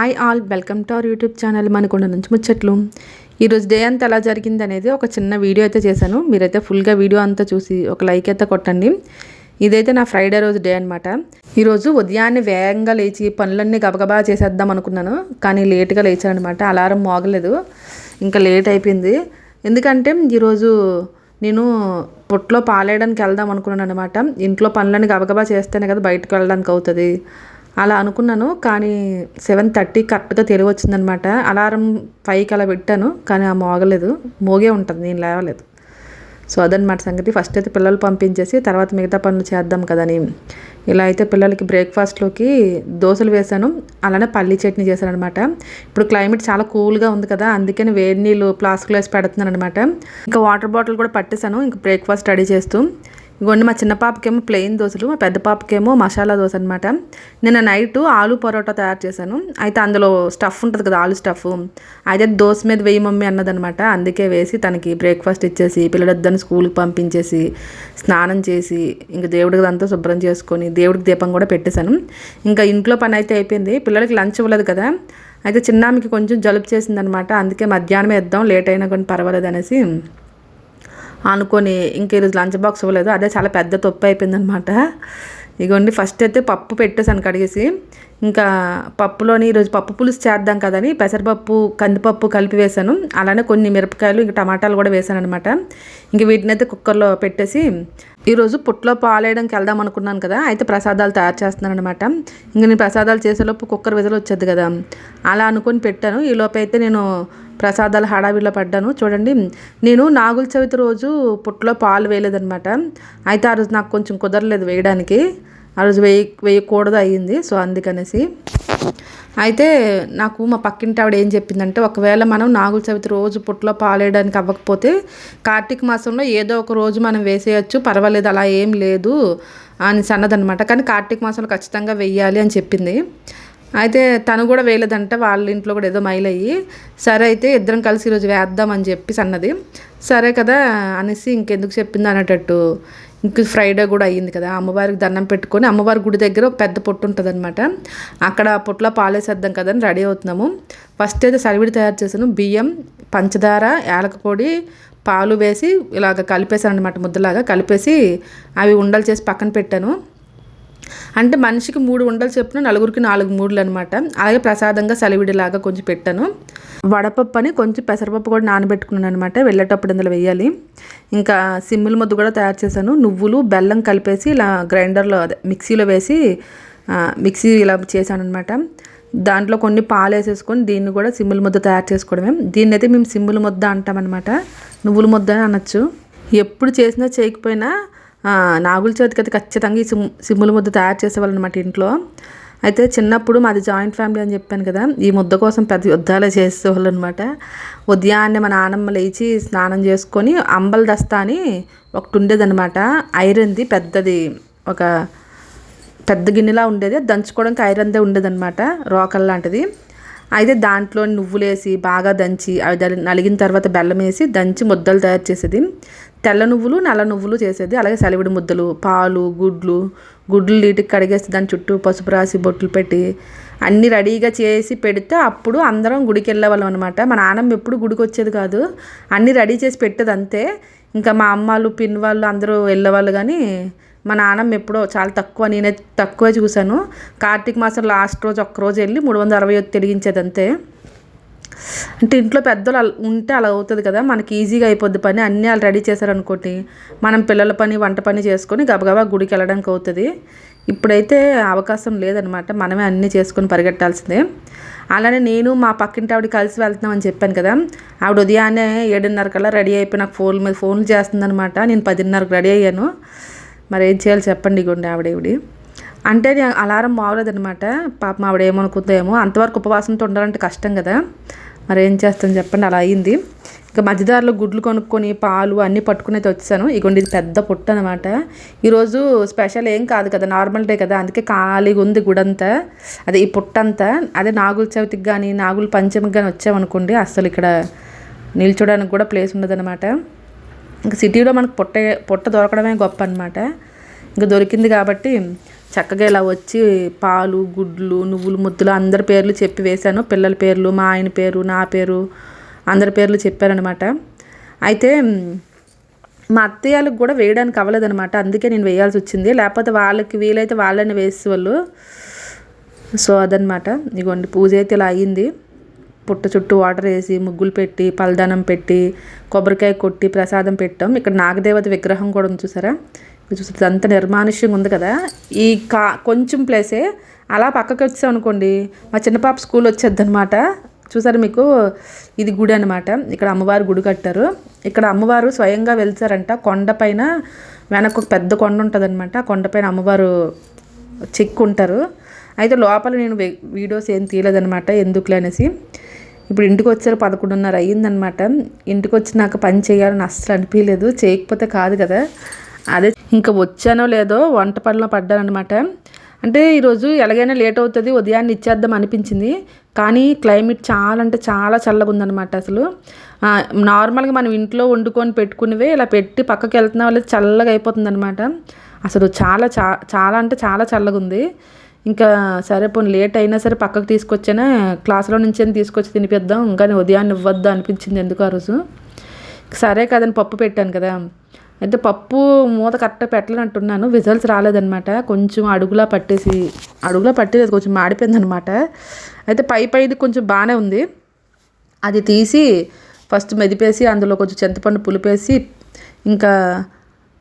Hi all welcome to our YouTube channel Manakonda నుంచి ముచ్చట్లు. ఈరోజు డే అంతా ఎలా జరిగింది అనేది ఒక చిన్న వీడియో అయితే చేశాను. మీరైతే ఫుల్గా వీడియో అంతా చూసి ఒక లైక్ అయితే కొట్టండి. ఇదైతే నా ఫ్రైడే రోజు డే అనమాట ఈరోజు ఉదయాన్నే వేగంగా లేచి పనులన్నీ గబగబా చేసేద్దాం అనుకున్నాను. కానీ లేట్గా లేచానమాట అలారం మోగలేదు. ఇంకా లేట్ అయిపోయింది. ఎందుకంటే ఈరోజు నేను పొట్లో పాలేయడానికి వెళ్దాం అనుకున్నాను అనమాట ఇంట్లో పనులన్నీ గబగబా చేస్తేనే కదా బయటకు వెళ్ళడానికి అవుతుంది. అలా అనుకున్నాను కానీ సెవెన్ థర్టీ కరెక్ట్గా తెలివి వచ్చిందనమాట. అలారం ఫైవ్కి అలా పెట్టాను కానీ ఆ మోగలేదు. మోగే ఉంటుంది నేను లేవలేదు. సో అదనమాట సంగతి. ఫస్ట్ అయితే పిల్లలు పంపించేసి తర్వాత మిగతా పనులు చేద్దాం కదని ఇలా అయితే పిల్లలకి బ్రేక్ఫాస్ట్లోకి దోశలు వేశాను అలానే పల్లి చట్నీ చేశాను అనమాట ఇప్పుడు క్లైమేట్ చాలా కూల్గా ఉంది కదా అందుకని వేడి నీళ్ళు ప్లాస్క్లో వేసి పెడుతున్నాను అనమాట ఇంకా వాటర్ బాటిల్ కూడా పట్టేశాను ఇంకా బ్రేక్ఫాస్ట్ రెడీ చేస్తూ. ఇగోండి మా చిన్న పాపకేమో ప్లెయిన్ దోశలు మా పెద్ద పాపకేమో మసాలా దోశ అనమాట నిన్న నైట్ ఆలు పరోటా తయారు చేశాను. అయితే అందులో స్టఫ్ ఉంటుంది కదా ఆలు స్టఫ్ అయితే దోశ మీద వేయి మమ్మీ అన్నదనమాట అందుకే వేసి తనకి బ్రేక్ఫాస్ట్ ఇచ్చేసి పిల్లలిద్దరిని స్కూల్కి పంపించేసి స్నానం చేసి ఇంకా దేవుడికి అంతా శుభ్రం చేసుకొని దేవుడికి దీపం కూడా పెట్టేశాను. ఇంకా ఇంట్లో పని అయితే అయిపోయింది. పిల్లలకి లంచ్ ఇవ్వలేదు కదా. అయితే చిన్నామికి కొంచెం జలుబు చేసిందనమాట అందుకే మధ్యాహ్నం ఇద్దాం లేట్ అయినా కానీ పర్వాలేదు అనేసి అనుకొని ఇంక ఈరోజు లంచ్ బాక్స్ ఇవ్వలేదు. అదే చాలా పెద్ద తప్పు అయిపోయిందనమాట ఇగోండి ఫస్ట్ అయితే పప్పు పెట్టేసాను కడిగేసి. ఇంకా పప్పులోని ఈరోజు పప్పు పులుసు చేద్దాం కదని పెసరపప్పు కందిపప్పు కలిపి వేసాను అలానే కొన్ని మిరపకాయలు ఇంకా టమాటాలు కూడా వేసాను అనమాట ఇంక వీటిని అయితే కుక్కర్లో పెట్టేసి ఈరోజు పుట్లో పాలేయడానికి వెళ్దాం అనుకున్నాను కదా అయితే ప్రసాదాలు తయారు చేస్తున్నాను అనమాట ఇంక నేను ప్రసాదాలు చేసేలోపు కుక్కర్ విధులు వచ్చేది కదా. అలా అనుకొని పెట్టాను. ఈలోపు అయితే నేను ప్రసాదాలు హడావిడిలో పడ్డాను. చూడండి నేను నాగుల చవితి రోజు పుట్లో పాలు వేయలేదనమాట అయితే ఆ రోజు నాకు కొంచెం కుదరలేదు వేయడానికి. ఆ రోజు వేయ వేయకూడదు అయ్యింది సో అందుకనేసి. అయితే నాకు మా పక్కింటి ఆవిడ ఏం చెప్పిందంటే ఒకవేళ మనం నాగుల చవితి రోజు పుట్లో పాలేయడానికి అవ్వకపోతే కార్తీక మాసంలో ఏదో ఒక రోజు మనం వేసేయచ్చు పర్వాలేదు అలా ఏం లేదు అని సన్నదనమాట కానీ కార్తీక మాసంలో ఖచ్చితంగా వెయ్యాలి అని చెప్పింది. అయితే తను కూడా వేయలేదంట వాళ్ళ ఇంట్లో కూడా ఏదో మైల్ అయ్యి సరే అయితే ఇద్దరం కలిసి ఈరోజు వేద్దాం అని చెప్పి అన్నది. సరే కదా అనేసి ఇంకెందుకు చెప్పింది అనేటట్టు. ఇంక ఫ్రైడే కూడా అయ్యింది కదా అమ్మవారికి దండం పెట్టుకొని అమ్మవారి గుడి దగ్గర ఒక పెద్ద పొట్టు ఉంటుంది అనమాట అక్కడ పొట్టులో పాలేసేద్దాం కదా అని రెడీ అవుతున్నాము. ఫస్ట్ అయితే సరివిడి తయారు చేశాను బియ్యం పంచదార యాలక పొడి పాలు వేసి ఇలాగ కలిపేసాను అనమాట ముద్దలాగా కలిపేసి అవి ఉండలు చేసి పక్కన పెట్టాను. అంటే మనిషికి మూడు ఉండలు చెప్పిన నలుగురికి నాలుగు మూడులు అనమాట అలాగే ప్రసాదంగా సలివిడిలాగా కొంచెం పెట్టాను. వడపప్పు అని కొంచెం పెసరపప్పు కూడా నానబెట్టుకున్నాను అనమాట వెళ్ళేటప్పుడు ఇందులో వేయాలి ఇంకా సిమ్ముల ముద్ద కూడా తయారు చేశాను. నువ్వులు బెల్లం కలిపేసి ఇలా గ్రైండర్లో అదే మిక్సీలో వేసి మిక్సీ ఇలా చేశాను అనమాట దాంట్లో కొన్ని పాలు వేసేసుకొని దీన్ని కూడా సిమ్ముల ముద్ద తయారు చేసుకోవడమే. దీన్ని అయితే మేము సిమ్ముల ముద్ద అంటామన్నమాట నువ్వుల ముద్ద అని అనొచ్చు. ఎప్పుడు చేసినా చేయకపోయినా నాగుల చవితికి అయితే ఖచ్చితంగా ఈ సిమ్ సిమ్ముల ముద్ద తయారు చేసేవాళ్ళు అనమాట ఇంట్లో. అయితే చిన్నప్పుడు మాది జాయింట్ ఫ్యామిలీ అని చెప్పాను కదా ఈ ముద్ద కోసం పెద్ద యుద్ధాలే చేసేవాళ్ళు అనమాట ఉదయాన్నే మా నానమ్మ లేచి స్నానం చేసుకొని అంబల దస్తా అని ఒకటి ఉండేదన్నమాట ఐరన్ది పెద్దది ఒక పెద్ద గిన్నెలా ఉండేది. దంచుకోవడానికి ఐరన్దే ఉండేదన్నమాట రోకల్ లాంటిది. అయితే దాంట్లో నువ్వులేసి బాగా దంచి అవి నలిగిన తర్వాత బెల్లం వేసి దంచి ముద్దలు తయారు చేసేది. తెల్ల నువ్వులు నల్ల నువ్వులు చేసేది. అలాగే సెలవిడి ముద్దలు పాలు గుడ్లు గుడ్లు నీటికి కడిగేసి దాని చుట్టూ పసుపు రాసి బొట్లు పెట్టి అన్నీ రెడీగా చేసి పెడితే అప్పుడు అందరం గుడికి వెళ్ళేవాళ్ళం అనమాట మా నాన్నమ్మ ఎప్పుడు గుడికి వచ్చేది కాదు. అన్నీ రెడీ చేసి పెట్టేది అంతే. ఇంకా మా అమ్మాలు పిన్ వాళ్ళు అందరూ వెళ్ళేవాళ్ళు కానీ మా నాన్నమ్మ ఎప్పుడో చాలా తక్కువ నేనే తక్కువే చూశాను. కార్తీక మాసం లాస్ట్ రోజు ఒక్కరోజు వెళ్ళి మూడు వందల అరవై తెలిగించేది అంతే. అంటే ఇంట్లో పెద్దలు ఉంటే అలా అవుతుంది కదా మనకి ఈజీగా అయిపోద్ది పని. అన్నీ వాళ్ళు రెడీ చేశారనుకోండి మనం పిల్లల పని వంట పని చేసుకొని గబగబా గుడికి వెళ్ళడానికి అవుతుంది. ఇప్పుడైతే అవకాశం లేదనమాట మనమే అన్నీ చేసుకొని పరిగెట్టాల్సిందే. అలానే నేను మా పక్కింటి ఆవిడ కలిసి వెళ్తున్నామని చెప్పాను కదా ఆవిడ ఉదయాన్నే ఏడున్నర కల్లా రెడీ అయిపోయి నాకు ఫోన్ మీద ఫోన్లు చేస్తుందనమాట. నేను పదిన్నరకు రెడీ అయ్యాను. మరి ఏం చేయాలి చెప్పండి ఇగోండి ఆవిడ ఇవిడి అంటే నేను అలారం మావలేదనమాట. పాపం ఆవిడ ఏమనుకుందేమో అంతవరకు ఉపవాసంతో ఉండాలంటే కష్టం కదా. మరి ఏం చేస్తాను చెప్పండి. అలా అయింది. ఇంకా మధ్యదారిలో గుడ్లు కొనుక్కొని పాలు అన్నీ పట్టుకుని అయితే వచ్చాను ఇగోండి ఇది పెద్ద పుట్ట అనమాట ఈరోజు స్పెషల్ ఏం కాదు కదా నార్మల్ డే కదా. అందుకే ఖాళీగా ఉంది గుడంతా. అదే ఈ పుట్టంతా. అదే నాగుల చవితికి కానీ నాగుల పంచమికి కానీ వచ్చామనుకోండి అసలు ఇక్కడ నిల్చోడానికి కూడా ప్లేస్ ఉండదన్నమాట. ఇంకా సిటీలో మనకు పుట్ట పుట్ట దొరకడమే గొప్ప అనమాట ఇంకా దొరికింది కాబట్టి చక్కగా ఇలా వచ్చి పాలు గుడ్లు నువ్వులు ముద్దులు అందరి పేర్లు చెప్పి వేశాను. పిల్లల పేర్లు మా ఆయన పేరు నా పేరు అందరి పేర్లు చెప్పారనమాట అయితే మా అత్తయ్యలకు కూడా వేయడానికి అవ్వలేదనమాట అందుకే నేను వేయాల్సి వచ్చింది. లేకపోతే వాళ్ళకి వీలైతే వాళ్ళని వేసేవాళ్ళు. సో అదనమాట ఇగోండి పూజ అయితే ఇలా అయ్యింది పుట్ట చుట్టూ వాటర్ వేసి ముగ్గులు పెట్టి పలదానం పెట్టి కొబ్బరికాయ కొట్టి ప్రసాదం పెట్టాం. ఇక్కడ నాగదేవత విగ్రహం కూడా ఉంది చూసారా? చూస్తే అంత నిర్మానుష్యంగా ఉంది కదా. ఈ కా కొంచెం ప్లేసే అలా పక్కకి వచ్చాం అనుకోండి మా చిన్నపాప స్కూల్ వచ్చేది అనమాట చూసారు మీకు? ఇది గుడి అనమాట ఇక్కడ అమ్మవారు గుడి కట్టారు. ఇక్కడ అమ్మవారు స్వయంగా వెళ్తారంట. కొండపైన వెనక ఒక పెద్ద కొండ ఉంటుందన్నమాట. ఆ కొండపైన అమ్మవారు చెక్కుంటారు. అయితే లోపల నేను వీడియోస్ ఏం తీయలేదనమాట ఎందుకులే అనేసి. ఇప్పుడు ఇంటికి వచ్చారు పదకొండున్నర అయ్యిందనమాట ఇంటికి వచ్చి నాకు పని చేయాలని అస్సలు అనిపించలేదు చేయకపోతే కాదు కదా. అదే ఇంకా వచ్చానో లేదో వంట పనిలో పడ్డానమాట అంటే ఈరోజు ఎలాగైనా లేట్ అవుతుంది ఉదయాన్నే ఇచ్చేద్దాం అనిపించింది. కానీ క్లైమేట్ చాలా అంటే చాలా చల్లగా ఉందన్నమాట అసలు. నార్మల్గా మనం ఇంట్లో వండుకొని పెట్టుకునేవే ఇలా పెట్టి పక్కకి వెళ్తున్న వాళ్ళకి చల్లగా అయిపోతుందన్నమాట. అసలు చాలా చా చాలా అంటే చాలా చల్లగా ఉంది. ఇంకా సరే పోనీ లేట్ అయినా సరే పక్కకు తీసుకొచ్చానే క్లాస్లో నుంచి తీసుకొచ్చి తినిపిద్దాం. కానీ ఉదయాన్నే ఇవ్వద్దు అనిపించింది ఎందుకు ఆ రోజు. సరే కదని పప్పు పెట్టాను కదా. అయితే పప్పు మూత కరెక్ట్గా పెట్టలేనట్టున్నాను విజల్స్ రాలేదనమాట కొంచెం అడుగులా పట్టేసి అడుగులా పట్టేది కొంచెం మాడిపోయిందనమాట అయితే పై పైది కొంచెం బాగానే ఉంది. అది తీసి ఫస్ట్ మెదిపేసి అందులో కొంచెం చింతపండు పులిపేసి ఇంకా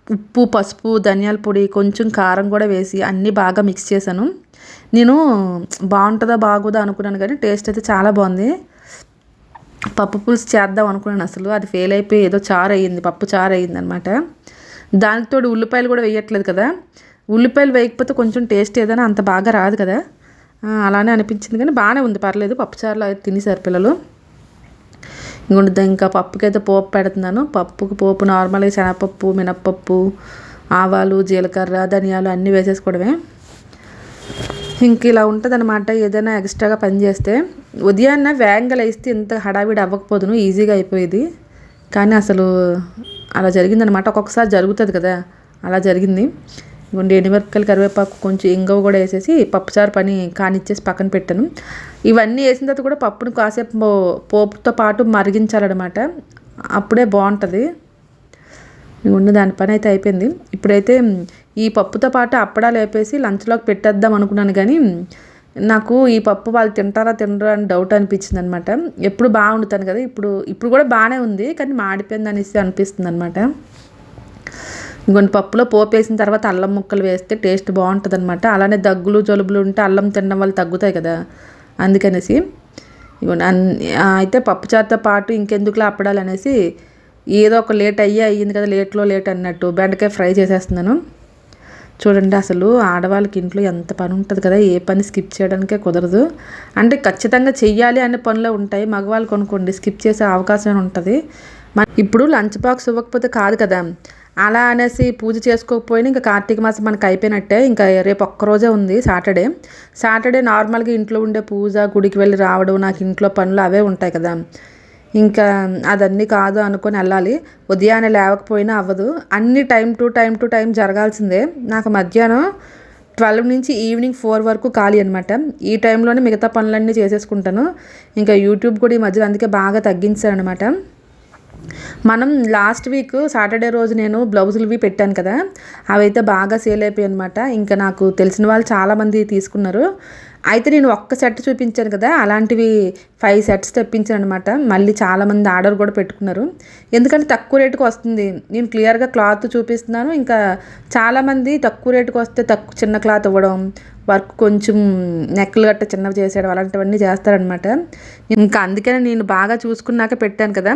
ఉప్పు పసుపు ధనియాల పొడి కొంచెం కారం కూడా వేసి అన్నీ బాగా మిక్స్ చేశాను. నేను బాగుంటుందా బాగోదా అనుకున్నాను కానీ టేస్ట్ అయితే చాలా బాగుంది. పప్పు పులుసు చేద్దాం అనుకున్నాను అసలు. అది ఫెయిల్ అయిపోయి ఏదో చారు అయ్యింది పప్పు చారు అయ్యింది అనమాట దానితో ఉల్లిపాయలు కూడా వేయట్లేదు కదా. ఉల్లిపాయలు వేయకపోతే కొంచెం టేస్ట్ ఏదైనా అంత బాగా రాదు కదా. అలానే అనిపించింది కానీ బాగానే ఉంది పర్లేదు. పప్పుచారులో అయితే తినేసారు పిల్లలు. ఇంకొండ ఇంకా పప్పుకి అయితే పోపు పెడుతున్నాను. పప్పుకి పోపు నార్మల్గా శనగపప్పు మినప్పప్పు ఆవాలు జీలకర్ర ధనియాలు అన్నీ వేసేసుకోవడమే. ఇంక ఇలా ఉంటుందన్నమాట. ఏదైనా ఎక్స్ట్రాగా పని చేస్తే ఉదయాన్న వేగంగా లేస్తే ఇంత హడావిడి అవ్వకపోదును ఈజీగా అయిపోయేది. కానీ అసలు అలా జరిగిందనమాట ఒక్కొక్కసారి జరుగుతుంది కదా అలా జరిగింది. ఇవ్వండి ఎండుమిరపకాయలు కరివేపాకు కొంచెం ఇంగవ కూడా వేసేసి పప్పుచారు పని కానిచ్చేసి పక్కన పెట్టాను. ఇవన్నీ వేసిన తర్వాత కూడా పప్పును కాసేపు పోపుతో పాటు మరిగించాలన్నమాట. అప్పుడే బాగుంటుంది. ఉన్న దాని పని అయితే అయిపోయింది. ఇప్పుడైతే ఈ పప్పుతో పాటు అప్పడాలు వేపేసి లంచ్లోకి పెట్టేద్దాం అనుకున్నాను కానీ నాకు ఈ పప్పు వాళ్ళు తింటారా తినరా అని డౌట్ అనిపించింది అనమాట ఎప్పుడు బాగుండుతాను కదా ఇప్పుడు ఇప్పుడు కూడా బాగానే ఉంది కానీ మాడిపోయింది అనేసి అనిపిస్తుంది అనమాట ఇంకొన్ని పప్పులో పోపు వేసిన తర్వాత అల్లం ముక్కలు వేస్తే టేస్ట్ బాగుంటుంది అనమాట అలానే దగ్గులు జలుబులు ఉంటే అల్లం తినడం వల్ల తగ్గుతాయి కదా అందుకనేసి. ఇవ్వండి అయితే పప్పు చారుతో పాటు ఇంకెందుకులా అప్పడాలు అనేసి ఏదో ఒక లేట్ అయ్యి అయ్యింది కదా లేట్లో లేట్ అన్నట్టు బెండకాయ ఫ్రై చేసేస్తున్నాను. చూడండి అసలు ఆడవాళ్ళకి ఇంట్లో ఎంత పని ఉంటుంది కదా ఏ పని స్కిప్ చేయడానికే కుదరదు. అంటే ఖచ్చితంగా చెయ్యాలి అనే పనులు ఉంటాయి మగవాళ్ళు కొనుక్కోండి స్కిప్ చేసే అవకాశం ఉంటుంది. ఇప్పుడు లంచ్ బాక్స్ ఇవ్వకపోతే కాదు కదా. అలా అనేసి పూజ చేసుకోకపోయినా ఇంకా కార్తీక మాసం మనకు అయిపోయినట్టే ఇంకా రేపు ఒక్కరోజే ఉంది సాటర్డే. సాటర్డే నార్మల్గా ఇంట్లో ఉండే పూజ గుడికి వెళ్ళి రావడం నాకు ఇంట్లో పనులు అవే ఉంటాయి కదా. ఇంకా అదన్నీ కాదు అనుకొని వెళ్ళాలి. ఉదయాన్నే లేవకపోయినా అవ్వదు. అన్ని time to time to time జరగాల్సిందే. నాకు మధ్యాహ్నం ట్వెల్వ్ నుంచి ఈవినింగ్ ఫోర్ వరకు ఖాళీ అనమాట ఈ టైంలోనే మిగతా పనులన్నీ చేసేసుకుంటాను. ఇంకా యూట్యూబ్ కూడా ఈ మధ్యలో అందుకే బాగా తగ్గించాను అనమాట మనం లాస్ట్ వీక్ సాటర్డే రోజు నేను బ్లౌజులవి పెట్టాను కదా అవైతే బాగా సేల్ అయిపోయాయి అనమాట ఇంకా నాకు తెలిసిన వాళ్ళు చాలామంది తీసుకున్నారు. అయితే నేను ఒక్క సెట్ చూపించాను కదా అలాంటివి ఫైవ్ సెట్స్ తెప్పించాను అనమాట మళ్ళీ చాలామంది ఆర్డర్ కూడా పెట్టుకున్నారు. ఎందుకంటే తక్కువ రేటుకి వస్తుంది. నేను క్లియర్గా క్లాత్ చూపిస్తున్నాను. ఇంకా చాలామంది తక్కువ రేటుకి వస్తే తక్కువ చిన్న క్లాత్ ఇవ్వడం వర్క్ కొంచెం నెక్కలు గట్ట చిన్నవి చేసేయడం అలాంటివన్నీ చేస్తారనమాట ఇంకా అందుకనే నేను బాగా చూసుకున్నాక పెట్టాను కదా.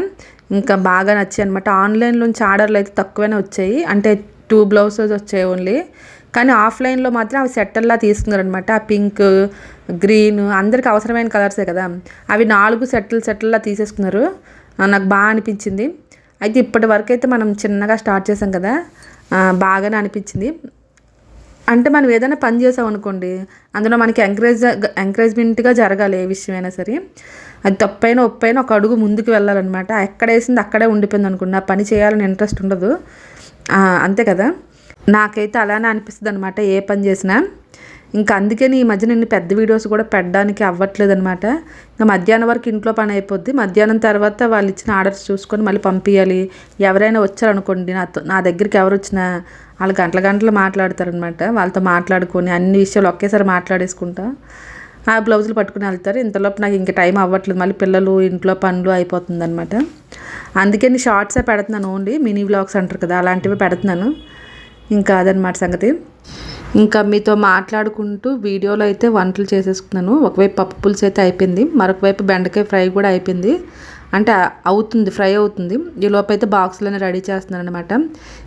ఇంకా బాగా నచ్చాయి అనమాట ఆన్లైన్లోంచి ఆర్డర్లు అయితే తక్కువనే వచ్చాయి. అంటే టూ బ్లౌజెస్ వచ్చాయి ఓన్లీ కానీ ఆఫ్లైన్లో మాత్రం అవి సెట్టర్లా తీసుకున్నారనమాట ఆ పింక్ గ్రీన్ అందరికి అవసరమైన కలర్సే కదా. అవి నాలుగు సెట్లు సెట్లలా తీసేసుకున్నారు. నాకు బాగా అనిపించింది. అయితే ఇప్పటి వరకు అయితే మనం చిన్నగా స్టార్ట్ చేసాం కదా. బాగానే అనిపించింది. అంటే మనం ఏదైనా పని చేసాం అనుకోండి అందులో మనకి ఎంకరేజ్ ఎంకరేజ్మెంట్గా జరగాలి ఏ విషయమైనా సరే. అది తప్పైనా ఒప్పైన ఒక అడుగు ముందుకు వెళ్ళాలన్నమాట. ఎక్కడ వేసింది అక్కడే ఉండిపోయింది అనుకోండి ఆ పని చేయాలని ఇంట్రెస్ట్ ఉండదు. అంతే కదా. నాకైతే అలానే అనిపిస్తుంది అనమాట ఏ పని చేసినా. ఇంకా అందుకని ఈ మధ్య నేను పెద్ద వీడియోస్ కూడా పెట్టడానికి అవ్వట్లేదు అనమాట ఇంకా మధ్యాహ్నం వరకు ఇంట్లో పని అయిపోద్ది. మధ్యాహ్నం తర్వాత వాళ్ళు ఇచ్చిన ఆర్డర్స్ చూసుకొని మళ్ళీ పంపించాలి ఎవరైనా వచ్చారనుకోండి నాతో నా దగ్గరికి ఎవరు వచ్చినా వాళ్ళు గంటల గంటలు మాట్లాడతారనమాట వాళ్ళతో మాట్లాడుకొని అన్ని విషయాలు ఒకేసారి మాట్లాడేసుకుంటా. ఆ బ్లౌజులు పట్టుకుని వెళ్తారు. ఇంతలోపు నాకు ఇంకా టైం అవ్వట్లేదు. మళ్ళీ పిల్లలు ఇంట్లో పనులు అయిపోతుంది అనమాట అందుకని షార్ట్సే పెడుతున్నాను ఓన్లీ. మినీ బ్లాగ్స్ అంటారు కదా అలాంటివి పెడుతున్నాను. ఇంకా అదనమాట సంగతి. ఇంకా మీతో మాట్లాడుకుంటూ వీడియోలో అయితే వంటలు చేసేసుకున్నాను. ఒకవైపు పప్పు పులుసు అయితే అయిపోయింది. మరొకవైపు బెండకాయ ఫ్రై కూడా అయిపోయింది. అంటే అవుతుంది ఫ్రై అవుతుంది. ఈ లోపు అయితే బాక్స్లోనే రెడీ చేస్తున్నాను అనమాట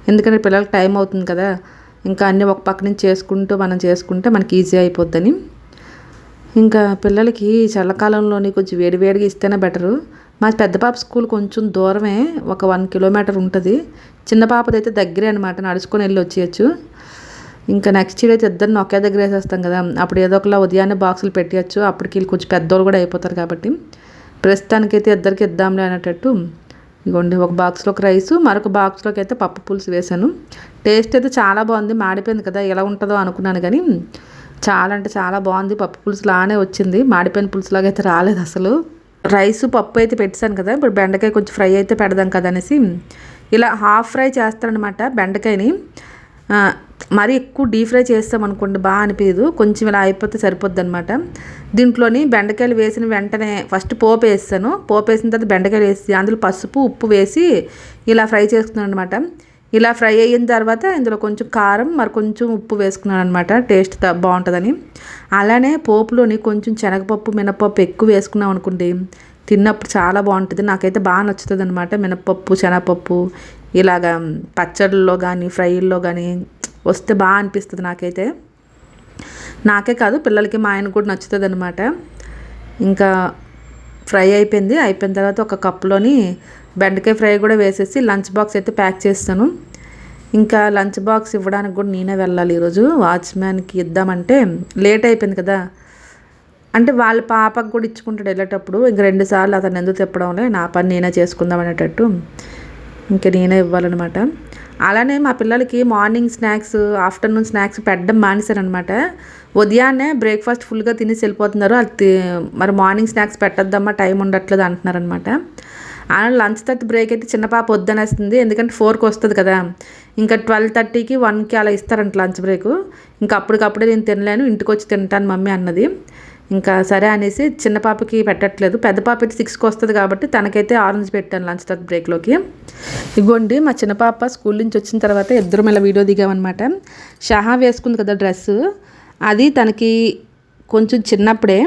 ఎందుకంటే పిల్లలకి టైం అవుతుంది కదా. ఇంకా అన్నీ ఒక పక్క నుంచి చేసుకుంటూ మనం చేసుకుంటే మనకి ఈజీ అయిపోద్దని. ఇంకా పిల్లలకి చల్లకాలంలోని కొంచెం వేడివేడిగా ఇస్తేనే బెటరు. మా పెద్ద పాప స్కూల్ కొంచెం దూరమే ఒక వన్ కిలోమీటర్ ఉంటుంది. చిన్న పాపదైతే దగ్గరే అనమాట నడుచుకొని వెళ్ళి వచ్చేయచ్చు. ఇంకా నెక్స్ట్ ఇయర్ అయితే ఇద్దరిని ఒకే దగ్గర వేసేస్తాం కదా. అప్పుడు ఏదో ఒకలా ఉదయాన్నే బాక్సులు పెట్టేయచ్చు. అప్పటికి వీళ్ళు కొంచెం పెద్దోళ్ళు కూడా అయిపోతారు కాబట్టి. ప్రస్తుతానికైతే ఇద్దరికి ఇద్దాంలే అనేటట్టు ఇగోండి ఒక బాక్స్లోకి రైస్ మరొక బాక్స్లోకి అయితే పప్పు పులుసు వేశాను. టేస్ట్ అయితే చాలా బాగుంది మాడిపోయింది కదా ఎలా ఉంటుందో అనుకున్నాను కానీ చాలా అంటే చాలా బాగుంది. పప్పు పులుసు లానే వచ్చింది. మాడిపోయిన పులుసులాగా అయితే రాలేదు అసలు. రైస్ పప్పు అయితే పెట్టాను కదా ఇప్పుడు బెండకాయ కొంచెం ఫ్రై అయితే పెడదాం కదా అనేసి. ఇలా హాఫ్ ఫ్రై చేస్తానమాట బెండకాయని. మరీ ఎక్కువ డీప్ ఫ్రై చేస్తాం అనుకోండి బాగా అనిపించదు కొంచెం ఇలా అయిపోతే సరిపోద్ది అనమాట దీంట్లోని బెండకాయలు వేసిన వెంటనే ఫస్ట్ పోపు వేస్తాను. పోపు వేసిన తర్వాత బెండకాయలు వేసి అందులో పసుపు ఉప్పు వేసి ఇలా ఫ్రై చేసుకున్నాను అనమాట ఇలా ఫ్రై అయిన తర్వాత ఇందులో కొంచెం కారం మరి కొంచెం ఉప్పు వేసుకున్నాను అనమాట టేస్ట్ బాగుంటుందని. అలానే పోపులోని కొంచెం శనగపప్పు మినపప్పు ఎక్కువ వేసుకున్నాం అనుకోండి తిన్నప్పుడు చాలా బాగుంటుంది. నాకైతే బాగా నచ్చుతుంది అనమాట మినపప్పు శనగపప్పు ఇలాగా పచ్చళ్ళలో కానీ ఫ్రైల్లో కానీ వస్తే బాగా అనిపిస్తుంది నాకైతే. నాకే కాదు పిల్లలకి మా ఆయన కూడా నచ్చుతుంది అనమాట ఇంకా ఫ్రై అయిపోయింది. అయిపోయిన తర్వాత ఒక కప్లోని బెండకాయ ఫ్రై కూడా వేసేసి లంచ్ బాక్స్ అయితే ప్యాక్ చేస్తాను. ఇంకా లంచ్ బాక్స్ ఇవ్వడానికి కూడా నేనే వెళ్ళాలి ఈరోజు. వాచ్మ్యాన్కి ఇద్దామంటే లేట్ అయిపోయింది కదా. అంటే వాళ్ళ పాపకు కూడా ఇచ్చుకుంటాడు వెళ్ళేటప్పుడు. ఇంక రెండుసార్లు అతను ఎందుకు చెప్పడంలే నా పని నేనే చేసుకుందాం అనేటట్టు ఇంకా నేనే ఇవ్వాలన్నమాట. అలానే మా పిల్లలకి మార్నింగ్ స్నాక్స్ ఆఫ్టర్నూన్ స్నాక్స్ పెట్టడం మానేశారనమాట ఉదయాన్నే బ్రేక్ఫాస్ట్ ఫుల్గా తినేసి వెళ్ళిపోతున్నారు. అది మరి మార్నింగ్ స్నాక్స్ పెట్టద్దమ్మా టైం ఉండట్లేదు అంటున్నారనమాట ఆయన లంచ్ తర్వాత బ్రేక్ అయితే చిన్న పాప వద్దనేస్తుంది. ఎందుకంటే ఫోర్కి వస్తుంది కదా. ఇంకా ట్వెల్వ్ థర్టీకి వన్కి అలా ఇస్తారంట లంచ్ బ్రేక్ ఇంకా అప్పటికప్పుడే నేను తినలేను ఇంటికి వచ్చి తింటాను మమ్మీ అన్నది. ఇంకా సరే అనేసి చిన్న పాపకి పెట్టట్లేదు. పెద్ద పాప అయితే సిక్స్కి వస్తుంది కాబట్టి తనకైతే ఆరెంజ్ పెట్టాను లంచ్ తర్వాత బ్రేక్లోకి ఇగోండి మా చిన్న పాప స్కూల్ నుంచి వచ్చిన తర్వాత ఇద్దరు మళ్ళీ వీడియో దిగామన్నమాట. షహా వేసుకుంది కదా డ్రెస్ అది తనకి కొంచెం చిన్నప్పుడే.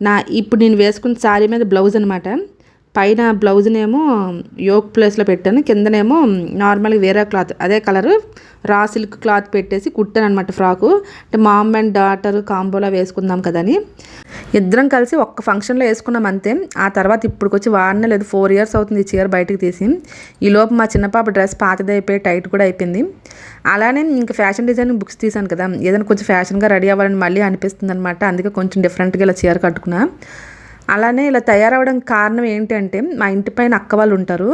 నా ఇప్పుడు నేను వేసుకున్న శారీ మీద బ్లౌజ్ అనమాట పైన బ్లౌజ్నేమో యోక్ ప్లేస్లో పెట్టాను. కిందనేమో నార్మల్గా వేరే క్లాత్ అదే కలరు రా సిల్క్ క్లాత్ పెట్టేసి కుట్టాను అనమాట ఫ్రాకు. అంటే మామ్ అండ్ డాటర్ కాంబోలా వేసుకుందాం కదని ఇద్దరం కలిసి ఒక్క ఫంక్షన్లో వేసుకున్నాం అంతే. ఆ తర్వాత ఇప్పటికొచ్చి వాడనే లేదు. ఫోర్ ఇయర్స్ అవుతుంది ఈ చీర బయటకు తీసి. ఈ లోపు మా చిన్నపాప డ్రెస్ పాతది అయిపోయి టైట్ కూడా అయిపోయింది. అలానే ఇంకా ఫ్యాషన్ డిజైనింగ్ బుక్స్ తీసాను కదా. ఏదైనా కొంచెం ఫ్యాషన్గా రెడీ అవ్వాలని మళ్ళీ అనిపిస్తుంది అనమాట అందుకే కొంచెం డిఫరెంట్గా ఇలా చీర కట్టుకున్నా. అలానే ఇలా తయారవడం కారణం ఏంటంటే మా ఇంటి పైన అక్క వాళ్ళు ఉంటారు.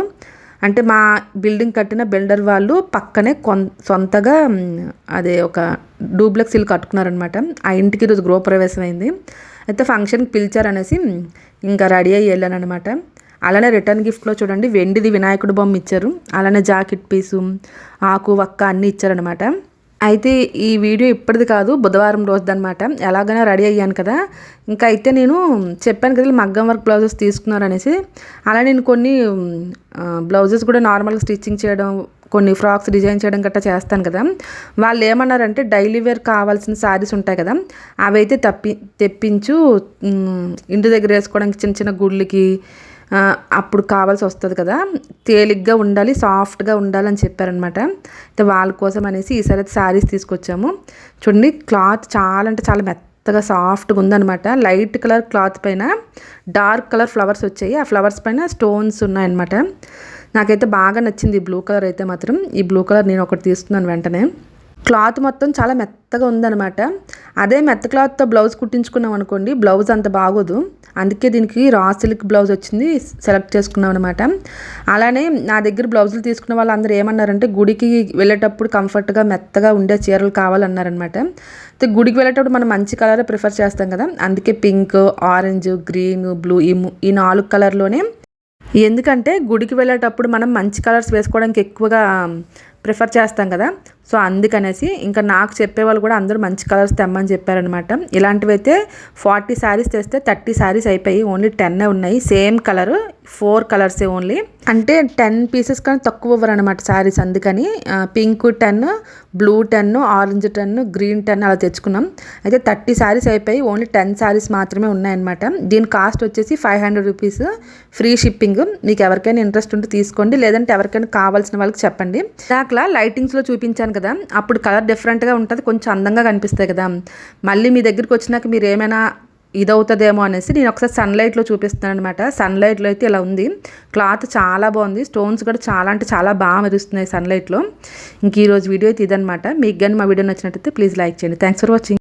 అంటే మా బిల్డింగ్ కట్టిన బిల్డర్ వాళ్ళు పక్కనే కొన్ సొంతగా అదే ఒక డూప్లెక్స్ ఇల్లు కట్టుకున్నారనమాట ఆ ఇంటికి ఈరోజు గృహప్రవేశం అయింది. అయితే ఫంక్షన్కి పిలిచారనేసి ఇంకా రెడీ అయ్యి వెళ్ళాను అనమాట అలానే రిటర్న్ గిఫ్ట్లో చూడండి వెండిది వినాయకుడు బొమ్మ ఇచ్చారు. అలానే జాకెట్ పీసు ఆకు వక్క అన్నీ ఇచ్చారనమాట అయితే ఈ వీడియో ఇప్పటిది కాదు బుధవారం రోజుదనమాట ఎలాగైనా రెడీ అయ్యాను కదా. ఇంకా అయితే నేను చెప్పాను కదా మగ్గం వర్క్ బ్లౌజెస్ తీసుకున్నారనేసి. అలా నేను కొన్ని బ్లౌజెస్ కూడా నార్మల్గా స్టిచ్చింగ్ చేయడం కొన్ని ఫ్రాక్స్ డిజైన్ చేయడం గట్టా చేస్తాను కదా. వాళ్ళు ఏమన్నారంటే డైలీ వేర్ కావాల్సిన శారీస్ ఉంటాయి కదా. అవి అయితే తప్పి తెప్పించు ఇంటి దగ్గర వేసుకోవడానికి చిన్న చిన్న గుళ్ళకి అప్పుడు కావాల్సి వస్తుంది కదా. తేలిగ్గా ఉండాలి సాఫ్ట్గా ఉండాలని చెప్పారనమాట. అయితే వాళ్ళ కోసం అనేసి ఈసారి అయితే శారీస్ తీసుకొచ్చాము. చూడండి క్లాత్ చాలా అంటే చాలా మెత్తగా సాఫ్ట్గా ఉందనమాట. లైట్ కలర్ క్లాత్ పైన డార్క్ కలర్ ఫ్లవర్స్ వచ్చాయి. ఆ ఫ్లవర్స్ పైన స్టోన్స్ ఉన్నాయన్నమాట నాకైతే బాగా నచ్చింది ఈ బ్లూ కలర్ అయితే మాత్రం. ఈ బ్లూ కలర్ నేను ఒకటి తీసుకున్నాను వెంటనే. క్లాత్ మొత్తం చాలా మెత్తగా ఉందన్నమాట. అదే మెత్త క్లాత్తో బ్లౌజ్ కుట్టించుకున్నాం అనుకోండి బ్లౌజ్ అంత బాగోదు. అందుకే దీనికి రా సిల్క్ బ్లౌజ్ వచ్చింది సెలెక్ట్ చేసుకున్నాం అనమాట అలానే నా దగ్గర బ్లౌజులు తీసుకున్న వాళ్ళు అందరూ ఏమన్నారంటే గుడికి వెళ్ళేటప్పుడు కంఫర్ట్గా మెత్తగా ఉండే చీరలు కావాలన్నారనమాట అయితే గుడికి వెళ్ళేటప్పుడు మనం మంచి కలర్ ప్రిఫర్ చేస్తాం కదా అందుకే పింక్ ఆరెంజ్ గ్రీన్ బ్లూ ఈ ఈ నాలుగు కలర్లోనే. ఎందుకంటే గుడికి వెళ్ళేటప్పుడు మనం మంచి కలర్స్ వేసుకోవడానికి ఎక్కువగా ప్రిఫర్ చేస్తాం కదా సో అందుకనేసి ఇంకా నాకు చెప్పేవాళ్ళు కూడా అందరూ మంచి కలర్స్ తెమ్మని చెప్పారనమాట ఇలాంటివి అయితే ఫార్టీ శారీస్ తెస్తే థర్టీ శారీస్ అయిపోయి ఓన్లీ టెన్ ఉన్నాయి. సేమ్ కలర్ ఫోర్ కలర్సే ఓన్లీ. అంటే టెన్ పీసెస్ కానీ తక్కువ ఇవ్వరు అనమాట శారీస్ అందుకని pink ten blue ten orange ten green ten అలా తెచ్చుకున్నాం. అయితే థర్టీ శారీస్ అయిపోయి ఓన్లీ టెన్ శారీస్ మాత్రమే ఉన్నాయన్నమాట. దీని కాస్ట్ వచ్చేసి five hundred rupees free shipping. మీకు ఎవరికైనా ఇంట్రెస్ట్ ఉంటే తీసుకోండి. లేదంటే ఎవరికైనా కావాల్సిన వాళ్ళకి చెప్పండి. దాకా లైటింగ్స్లో చూపించాను కదా అప్పుడు కలర్ డిఫరెంట్గా ఉంటుంది కొంచెం అందంగా కనిపిస్తాయి కదా. మళ్ళీ మీ దగ్గరికి వచ్చినాక మీరు ఏమైనా ఇదవుతుందేమో అనేసి నేను ఒకసారి సన్లైట్లో చూపిస్తున్నాను అనమాట సన్లైట్లో అయితే ఇలా ఉంది. క్లాత్ చాలా బాగుంది. స్టోన్స్ కూడా చాలా అంటే చాలా బాగా మెరుస్తున్నాయి సన్లైట్లో. ఇంక ఈరోజు వీడియో అయితే ఇదనమాట మీకు కానీ మా వీడియో నచ్చినట్టయితే ప్లీజ్ లైక్ చేయండి. Thanks for watching.